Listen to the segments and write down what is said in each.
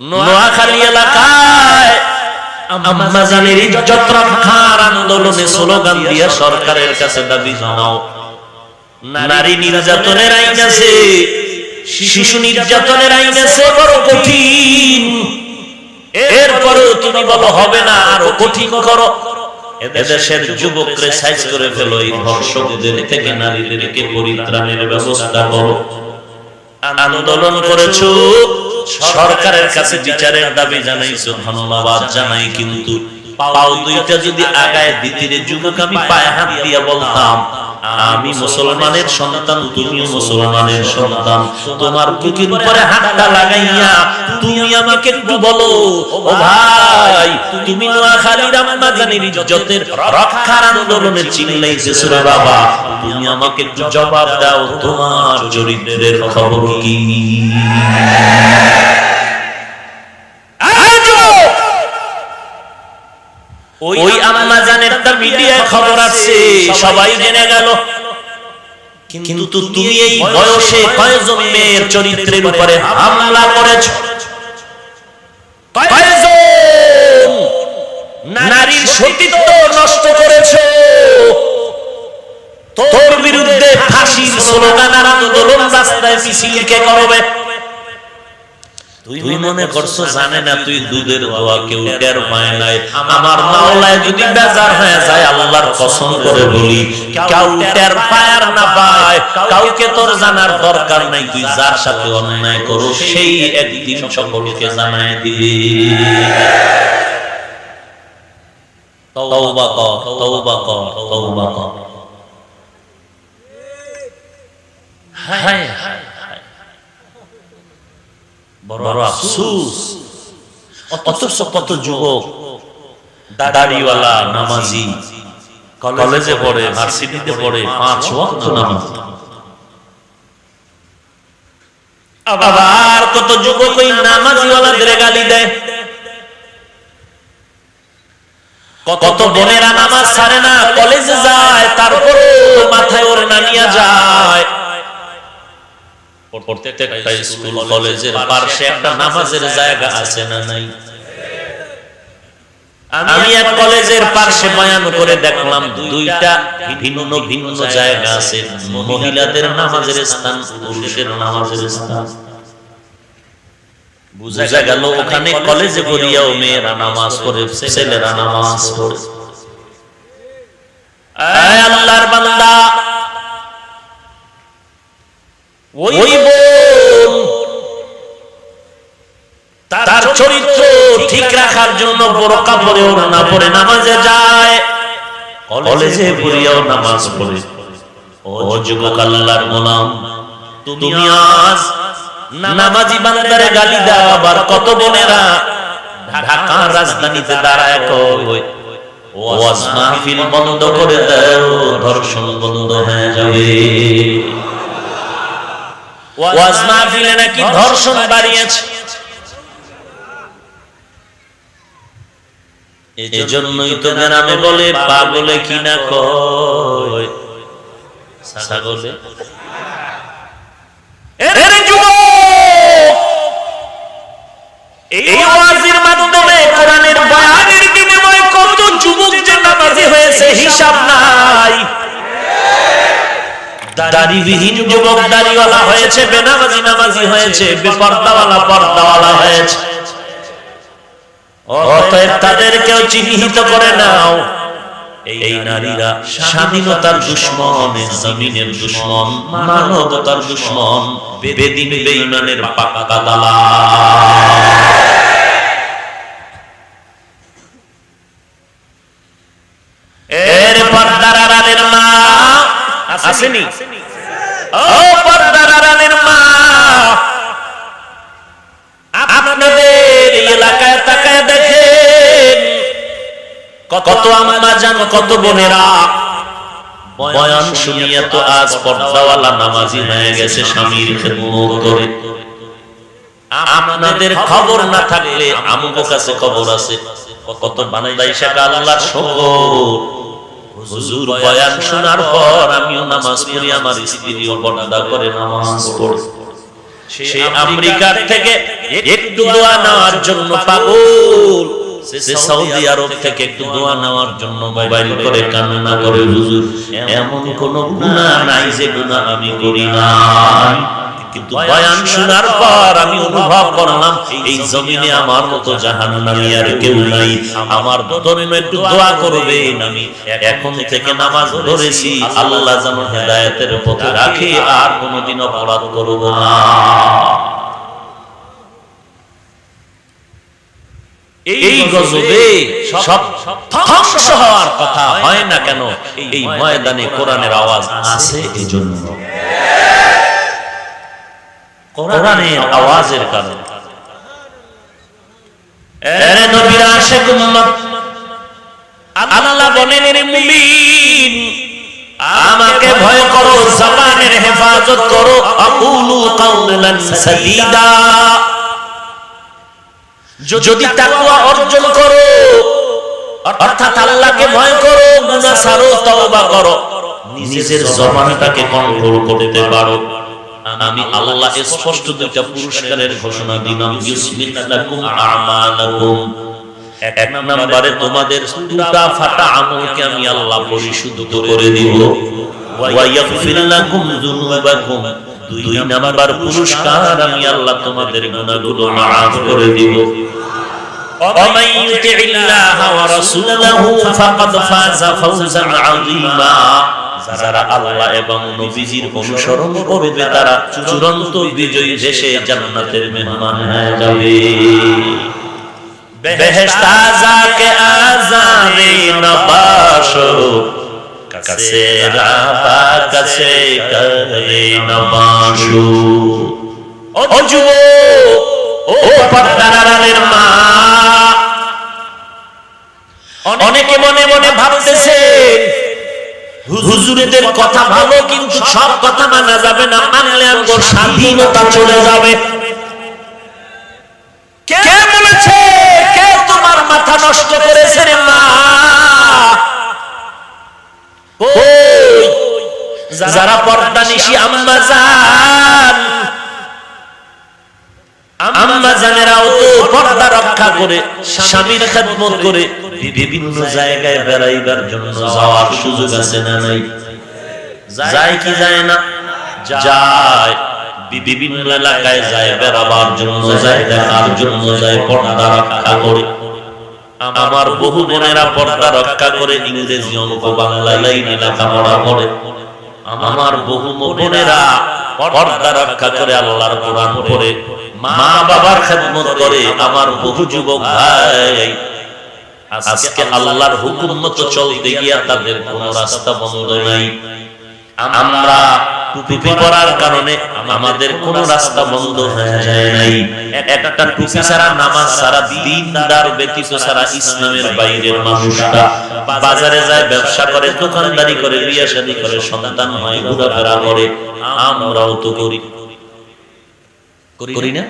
নোয়াখালী এলাকায় আম্মা জানের ইজ্জত রক্ষার আন্দোলনে স্লোগান দিয়া সরকারের কাছে দাবি জানাও। নারী নির্যাতনের আইন আছে, শিশু নির্যাতনের আইন আছে, বড় কঠিন। এরপরেও তুমি বলো, হবে না, আরও কঠিন করো। এদেশের যুবকরে সাইজ করে ফেলো, এই ধর্ষকদের থেকে নারীদেরকে পরিত্রাণের ব্যবস্থা করো। আন্দোলন করেছ সরকারের কাছে বিচারের দাবি জানাইছো ধন্যবাদ জানাই, কিন্তু পাও দুইটা যদি আগায় দিতে যুবক আমি পায়ে হাত দিয়া বলতাম আমি মুসলমানের সন্তান, তুমিও মুসলমানের সন্তান। তোমার বুকের উপরে হাতটা লাগাইয়া তুমি আমাকে একটু বলো, ও ভাই, তুমি নোয়াখালীর আম্মা ইজ্জতের রক্ষার আন্দোলনে চিল্লাইতেছো রে বাবা। তুমি আমাকে একটু জবাব দাও, তোমার চরিত্রের খবর কি? ওই আম্মা জানের একটা মিডিয়ায় খবর আছে সবাই জেনে গেল। কিন্তু তুমি এই বয়সে কয়জন মেয়ের চরিত্রের উপরে হামলা করেছ? কয়জন নারীর সতীত্ব নষ্ট করেছ? তোর বিরুদ্ধে ফাঁসির স্লোগান আন্দোলন রাস্তায় মিছিল কে করবে? তুই মনে করছ জানে না তুই দুধের দোয়া কেউ টের পায় নাই? আমার মাওলায় যদি বেজার হয়ে যায় আল্লাহর কসম করে বলি কেউ টের পায় না পায় কাউকে তোর জানার দরকার নাই তুই যার সাথে অন্যায় করো সেই একদিন সকলকে জানায় দিবি। তওবা কর তওবা কর। তওবা কর। হায় হায়। বড় আফসুস। অথচ কত যুবক, দাড়িওয়ালা, নামাজি, কলেজে পড়ে, ভার্সিটিতে পড়ে, পাঁচ ওয়াক্ত নামাজ। আবার কত যুবক ওই নামাজিওয়ালাদের গালি দেয়। কত বোনেরা নামাজ ছাড়ে না, কলেজে যায় তারপরে মাথায় ওর নামিয়া যায়। প্রত্যেকটা স্কুল কলেজের পাশে একটা নামাজের জায়গা আছে। না নাই? আমি এক কলেজের পাশে বয়ান করে দেখলাম দুইটা ভিন্ন ভিন্ন জায়গা আছে। মহিলাদের নামাজের স্থান পুরুষের নামাজের স্থান। বুঝা গেল ওখানে কলেজে পড়িয়াও মেয়েরা নামাজ পড়ে ছেলেরা নামাজ পড়ে। আল্লাহর বান্দা! ওই বোন। তার চরিত্র ঠিক রাখার জন্য বোরকা পরেও না পরে নামাজে যায়। কলেজে পড়িয়াও নামাজ পড়ে। ও যুবক আল্লাহর গোলাম তুমি আজ নামাজি বান্দারে গালি দাও আবার কত বোনেরা ঢাকার রাজধানীতে দাঁড়ায় কই? ওয়াজ মাহফিল বন্ধ করে দাও। ধর্ষণ বন্ধ হয়ে যাবে। ওয়াজ মাহফিলে নাকি ধর্ষণ বাড়িয়েছে। এজন্যই তো গ্রামে বলে, পাগলে কিনা কয়? ছাগলে? এই ওয়াজের মাধ্যমে কোরআনের বয়ানের কত যুবক যে নামাজি হয়েছে, হিসাব নাই। দাড়িবিহীন যুবক দাড়িওয়ালা হয়েছে, বেনামাজি নামাজি হয়েছে, বেপর্দাওয়ালা পর্দাওয়ালা হয়েছে। অতএব তাদেরকেও চিহ্নিত করে নাও। এই নারীরা স্বাধীনতার দুশ্মন জমিনের দুশ্মন, মানবতার দুশ্মন, বেদিন বেঈমানের পাকা দালা এর পর্দার আড়ালের মা আসেনি। আপনাদের এলাকায় তাকায় দেখেন, কত আম্মা জান, কত বোনেরা। বয়ান শুনিয়ে তো আজ পর্দাওয়ালা নামাজি হয়ে গেছে স্বামীর করে। আপনাদের খবর না থাকলে আমগো কাছে খবর আছে। কত বানাই আল্লাহর শকর হুজুর বয়ান শোনার পর আমিও নামাজ পড়ি আমার স্ত্রীও করে নামাজ পড়ে। সে আমেরিকার থেকে একটু দোয়া নেওয়ার জন্য পাগল। সে সৌদি আরব থেকে একটু দোয়া নেওয়ার জন্য মোবাইল করে কান্না করে হুজুর। এমন কোন গুনাহ নাই যে গুনাহ আমি করি না কিন্তু বয়ান শোনার পর আমি অনুভব করলাম এই জমিনে আমার মতো জাহান্নামী আর কেউ নাই। আমার জন্য একটু দোয়া করবেন আমি এখন থেকে নামাজ ধরেছি আল্লাহ যেন হেদায়েতের পথে রাখে আর কোনোদিন অপরাধ করব না। এই গজবে সব ধ্বংস হওয়ার কথা হয় না কেন? এই ময়দানে কোরআনের আওয়াজ আছে এই জন্য কোরআনের আওয়াজের কারণে। আল্লাহ বলেন আমাকে ভয় করো জবানের হেফাজত করো যদি অর্জন করো, অর্থাৎ আল্লাহকে ভয় করো তওবা করো, নিজের জবানটাকে কন্ট্রোল করতে পারো। আমি আল্লাহ স্পষ্ট দুইটা পুরস্কারের ঘোষণা দিলাম ইউসলিহ লাকুম আমালাকুম এক নম্বরে তোমাদের টুটা ফাটা আমলকে আমি আল্লাহ পরিশুদ্ধ করে দিব ওয়া ইয়াগফির লাকুম যুনুবাকুম দুই নাম্বার পুরস্কার আমি আল্লাহ তোমাদের গুনাহগুলো মাফ করে দিব ومن يطع الله ورسوله فقد فاز فوزا عظيما যারা আল্লাহ এবং নবীজির অনুসরণ করবে তারা চূড়ান্ত বিজয়ী দেশে জান্নাতের মেহমান হয়ে যাবে। বেহেশত নবাশো কাছে রাবা কাছে করে ও ও পর্দারালের মা, অনেকে মনে মনে ভাবতেছেন হুজুরেদের কথা ভালো, কিন্তু সব কথা মানা যাবে না। মানলে আমগো স্বাধীনতা চলে যাবে। যারা পর্দা নিশি আম্মা জানেরাও তো পর্দা রক্ষা করে, স্বামীর খেদমত করে বিভিন্ন জায়গায় বেড়াইবার জন্য যাওয়ার সুযোগ আছে না নাই? যায় কি যায় না? যায়। বিভিন্ন এলাকায় যায় বেড়াবার জন্য যায়, দেখার জন্য যায়, পর্দা রক্ষা করে। আমার বহু বোনেরা পর্দা রক্ষা করে ইংরেজি অঙ্ক বাংলা লাইন লেখাপড়া করে। আমার বহু বোনেরা পর্দা রক্ষা করে আল্লাহর কোরআন পড়ে। মা বাবার খেদমত করে। আমার বহু যুবক ভাই আজকে আল্লাহর হুকুম মতো চলতে গিয়া তাদের কোন রাস্তা বন্ধ নাই। আমরা টুপি পরার কারণে আমাদের কোন রাস্তা বন্ধ হয়ে যায় নাই। একটা টুপি ছাড়া, নামাজ ছাড়া, দিনদার ব্যতীত ছাড়া ইসলামের বাইরের মানুষটা বাজারে যায়, ব্যবসা করে, দোকানদারি করে বিয়ে শাদী করে, সন্তান হয়, ঘোরাফেরা করে, আমরাও তো করি। করি না?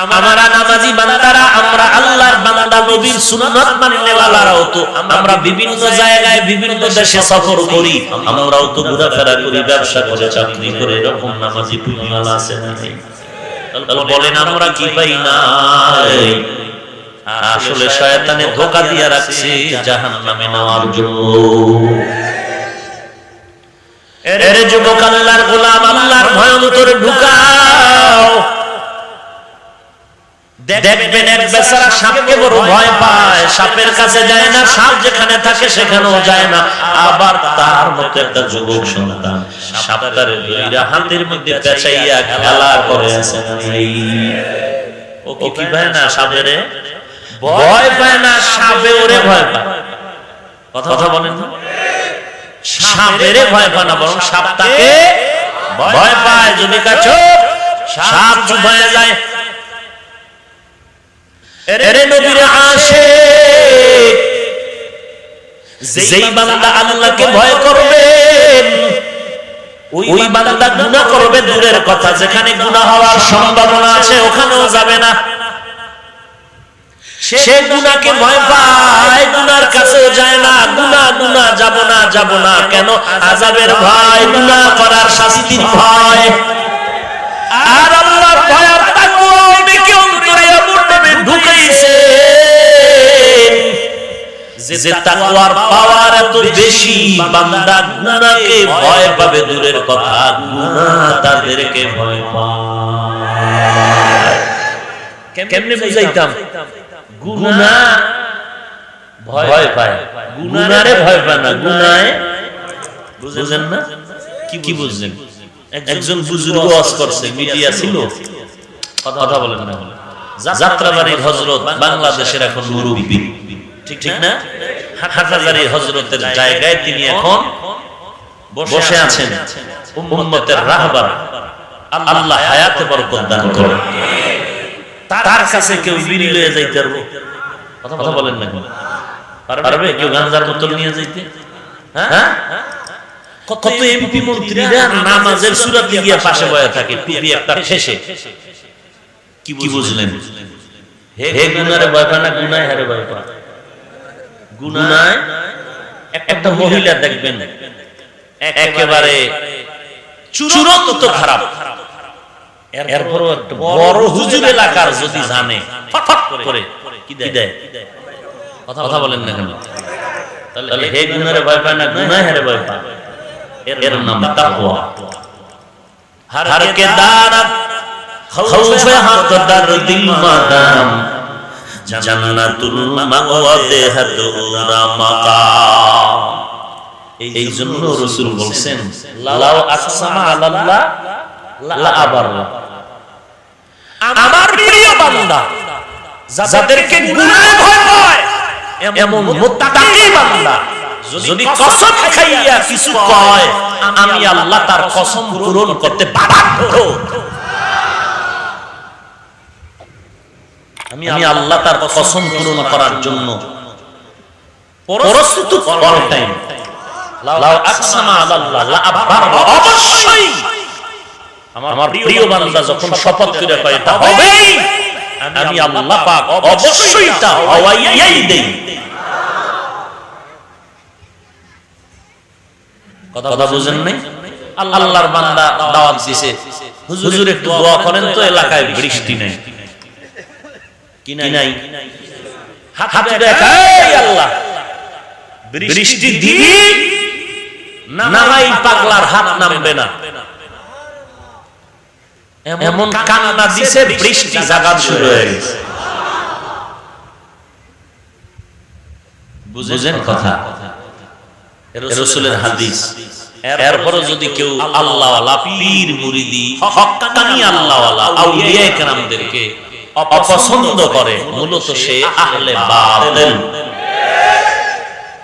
আমরা নামাজি বান্দারা, আমরা আল্লাহর বান্দা নবীর সুন্নাত মাননে ওয়ালারাও তো। আমরা বিভিন্ন জায়গায়, বিভিন্ন দেশে সফর করি। আমরাও তো ঘোরাফেরা করি, ব্যবসা করে, চাকরি করে, এরকম নামাজি টুপিওয়ালা আছে নাই? বলেন আমরা কি পাই না? আসলে শয়তানে ধোকা দিয়া রাখছে জাহান্নামে নেওয়ার জন্য। এর যুবক আল্লাহর গোলাম, আল্লাহর ভয়ন্তরে ঢুকাও। দেখবেন এক বেচারা সাপকে বড় ভয় পায়, সাপের কাছে যায় না, সাপ যেখানে থাকে সেখানেও যায় না। আবার তার মতো একটা যুবক সন্তান সাপটার দুইরা হাতের মধ্যে পেঁচাইয়া খেলা করে ও কি পায় না সাপের ভয় পায় না, সাপে ওরে ভয় পায়। কথা বলেন সাপের ভয় পায় না, বরং সাপ ভয় পায়। যদি কাছে সাপ চুপ হয়ে যায় এরে নবীর আসে যেই বান্দা আল্লাহকে ভয় করবেন ওই বান্দা গুনাহ করবে দূরের কথা যেখানে গুনাহ হওয়ার সম্ভাবনা আছে ওখানেও যাবে না। সে গুনাকে ভয় পায় গুনার কাছেও যায় না গুনাহ গুনাহ যাব না যাব না কেন? আযাবের ভয় গুনাহ করার শাস্তির ভয়। আর যে তাকওয়ার পাওয়ার এত বেশি, বান্দা ভয় পাবে দূরের কথা তাদেরকে ভয় পায়। কেমনে বুঝাইতাম? ভয় পায়। গুনারে ভয় পায় না, গুনায় বুঝেন না? কি বুঝলেন? একজন বুজুর্গ ওয়াজ করছে, মিডিয়া ছিল। কথা বলেন না। যাত্রাবাড়ির হজরত বাংলাদেশের এখন মুরব্বী। ঠিক না? হাটহাজারির হজরতের জায়গায় তিনি এখন বসে আছেন। উম্মতের রাহবার। আল্লাহ হায়াতে বরকত দান করেন। তার কাছে কেউ বিড়ি লয়ে যাইতে পারব? কথা বলেন না? পারবে? কেউ বোতল নিয়ে যাইতে? হ্যাঁ? কত এমপি মন্ত্রীরা নামাজের সুরাত পাশে বয়ে থাকে, টুপি একটা কি বুঝলেন? হে গুনারে ভয় পায় না গুনায় হারে ভয় পায় গুনায় একটা মহিলা দেখবেন একেবারে চূড়ান্ত খারাপ। এরপরও একটা বড় হুজুর এলাকার যদি জানে ফটফট করে কি দেয়? কথা বলেন না কেন? তাহলে হে গুনারে ভয় পায় না গুনাহের ভয় পায়। এর নাম তাকওয়া। হর কে দার খৌফে হাত দার দিল মাদাম। জান্নাতুল মাওয়াতে মাকাম এই জন্য রাসূল বলছেন আকসামা লা আবাররা। আমার প্রিয় বান্দা, যাদেরকে ভয় পায় এমন মুত্তাকি বান্দা, যদি কসম খাইয়া কিছু কয়, আমি আল্লাহ তার কসম পূরণ করতে বাধ্য। আমি আমি আল্লাহ তার কসম পূরণ করার জন্য। প্রস্তুত অল টাইম লাউ আকসামা আলাল্লাহ লা অবশ্যই। আমার প্রিয় বান্দা যখন শপথ করে কয় এটা হবেই? আমি আল্লাহ পাক অবশ্যই হওয়াইয়াই দেই। কথা বুঝেন নাই? আল্লাহর বান্দা দাওয়াত দিছে। হুজুর একটু দোয়া করেন তো এলাকায় বৃষ্টি নেই। কি নাই? হাত দেখাই আল্লাহ। বৃষ্টি দিবি না পাগলার হাত নামবে না। এমন কান্না দিছে বৃষ্টি জাগাত শুরু হয়ে গেছে। বুঝেন কথা। রসুলের হাদিস। এরপরও যদি কেউ আল্লাহ পীর মুরিদি হক্কানি আল্লাহ আউলিয়া কেরামদেরকে অপছন্দ করে মূলত সে আহলে বাতিল।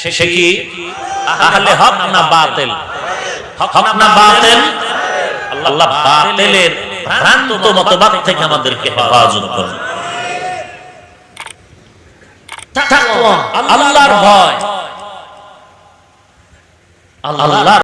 সে কি? আহলে হক না বাতিল? হক না বাতিল? আল্লাহ বাতিলের ভ্রান্ত মতবাদ থেকে আমাদেরকে হেফাজত করে আল্লাহর ভয়। আল্লাহ